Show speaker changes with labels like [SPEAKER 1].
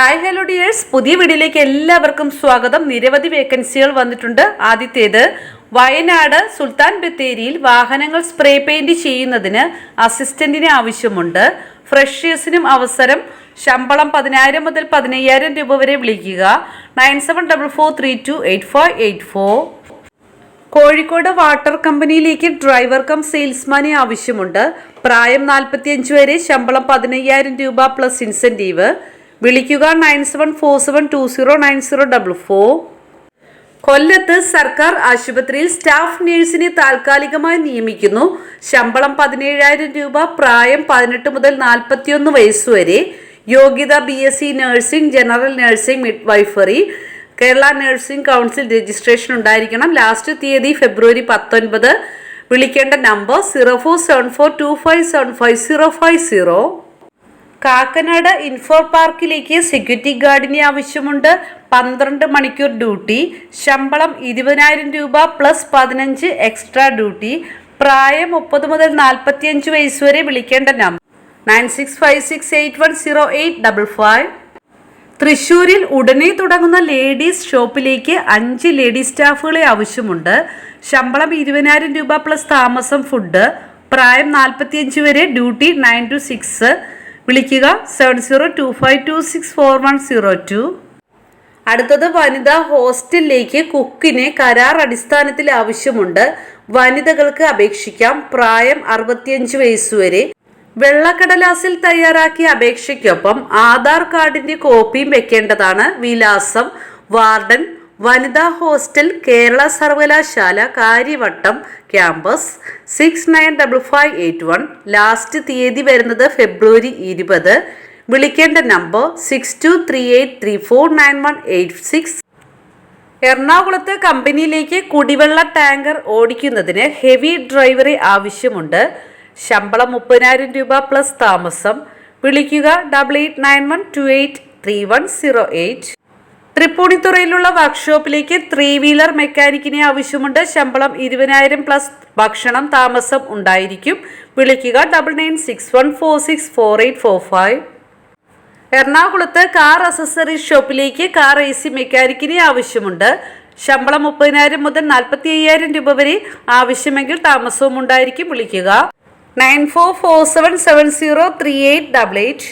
[SPEAKER 1] Hi hello dears. പുതിയ വീഡിയോയിലേക്ക് എല്ലാവർക്കും സ്വാഗതം. നിരവധി വേക്കൻസികൾ വന്നിട്ടുണ്ട്. ആദ്യത്തേത് വയനാട് സുൽത്താൻ ബത്തേരിയിൽ വാഹനങ്ങൾ സ്പ്രേ പെയിന്റ് ചെയ്യുന്നതിന് അസിസ്റ്റന്റിനെ ആവശ്യമുണ്ട്. ഫ്രഷേഴ്സിനും അവസരം ശമ്പളം പതിനായിരം മുതൽ പതിനയ്യായിരം രൂപ വരെ വിളിക്കുക. Nine seven double four three two eight four eight four. Kozhikode water കമ്പനിയിലേക്ക് ഡ്രൈവർ കം സെയിൽസ്മാനെ ആവശ്യമുണ്ട്. പ്രായം നാൽപ്പത്തിയഞ്ച് വരെ ശമ്പളം പതിനയ്യായിരം രൂപ പ്ലസ് ഇൻസെന്റീവ് വിളിക്കുക nine seven four seven two zero nine zero double four. കൊല്ലത്ത് സർക്കാർ ആശുപത്രിയിൽ സ്റ്റാഫ് നഴ്സിനെ താൽക്കാലികമായി നിയമിക്കുന്നു. ശമ്പളം പതിനേഴായിരം രൂപ പ്രായം പതിനെട്ട് മുതൽ നാൽപ്പത്തിയൊന്ന് വയസ്സുവരെ യോഗ്യത B S C nursing general nursing midwifery Kerala nursing council registration ഉണ്ടായിരിക്കണം. ലാസ്റ്റ് തീയതി ഫെബ്രുവരി പത്തൊൻപത്. വിളിക്കേണ്ട number zero four seven four two five seven five zero five zero. Kakkanad info പാർക്കിലേക്ക് സെക്യൂരിറ്റി ഗാർഡിനെ ആവശ്യമുണ്ട്. പന്ത്രണ്ട് മണിക്കൂർ ഡ്യൂട്ടി ശമ്പളം ഇരുപതിനായിരം രൂപ പ്ലസ് പതിനഞ്ച് എക്സ്ട്രാ ഡ്യൂട്ടി പ്രായം മുപ്പത് മുതൽ നാൽപ്പത്തിയഞ്ച് വയസ്സ് വരെ വിളിക്കേണ്ട number nine six five six eight one zero eight double five. തൃശ്ശൂരിൽ ഉടനെ തുടങ്ങുന്ന ലേഡീസ് ഷോപ്പിലേക്ക് അഞ്ച് ലേഡീസ് സ്റ്റാഫുകളെ ആവശ്യമുണ്ട്. ശമ്പളം ഇരുപതിനായിരം രൂപ പ്ലസ് താമസം ഫുഡ് പ്രായം നാൽപ്പത്തിയഞ്ച് വരെ ഡ്യൂട്ടി നയൻ ടു സിക്സ് വിളിക്കുക seven zero two five two six four one zero two അടുത്തത് വനിതാ ഹോസ്റ്റലിലേക്ക് കുക്കിനെ കരാർ അടിസ്ഥാനത്തിൽ ആവശ്യമുണ്ട്. വനിതകൾക്ക് അപേക്ഷിക്കാം. പ്രായം അറുപത്തിയഞ്ച് വയസ്സുവരെ വെള്ളക്കടലാസിൽ തയ്യാറാക്കിയ അപേക്ഷയ്ക്കൊപ്പം ആധാർ കാർഡിന്റെ കോപ്പിയും വെക്കേണ്ടതാണ് വിലാസം. വാർഡൻ വനിതാ ഹോസ്റ്റൽ കേരള സർവകലാശാല Kariavattom campus six nine double five eight one. Last തീയതി വരുന്നത് ഫെബ്രുവരി ഇരുപത്. വിളിക്കേണ്ട number six two three eight three four nine one eight six. എറണാകുളത്ത് കമ്പനിയിലേക്ക് കുടിവെള്ള ടാങ്കർ ഓടിക്കുന്നതിന് ഹെവി ഡ്രൈവറെ ആവശ്യമുണ്ട്. ശമ്പളം മുപ്പതിനായിരം രൂപ പ്ലസ് താമസം. വിളിക്കുക double eight nine one two eight three one zero eight. തൃപ്പൂണിത്തുറയിലുള്ള വർക്ക്ഷോപ്പിലേക്ക് ത്രീ വീലർ മെക്കാനിക്കിനെ ആവശ്യമുണ്ട്. ശമ്പളം ഇരുപതിനായിരം പ്ലസ് ഭക്ഷണം താമസം ഉണ്ടായിരിക്കും. വിളിക്കുക double nine six one four six four eight four five എറണാകുളത്ത് കാർ അസസറി ഷോപ്പിലേക്ക് കാർ എ സി മെക്കാനിക്കിനെ ആവശ്യമുണ്ട്. ശമ്പളം മുപ്പതിനായിരം മുതൽ നാൽപ്പത്തി അയ്യായിരം രൂപ വരെ ആവശ്യമെങ്കിൽ താമസവും ഉണ്ടായിരിക്കും. വിളിക്കുക. Nine four four seven seven zero three eight double eight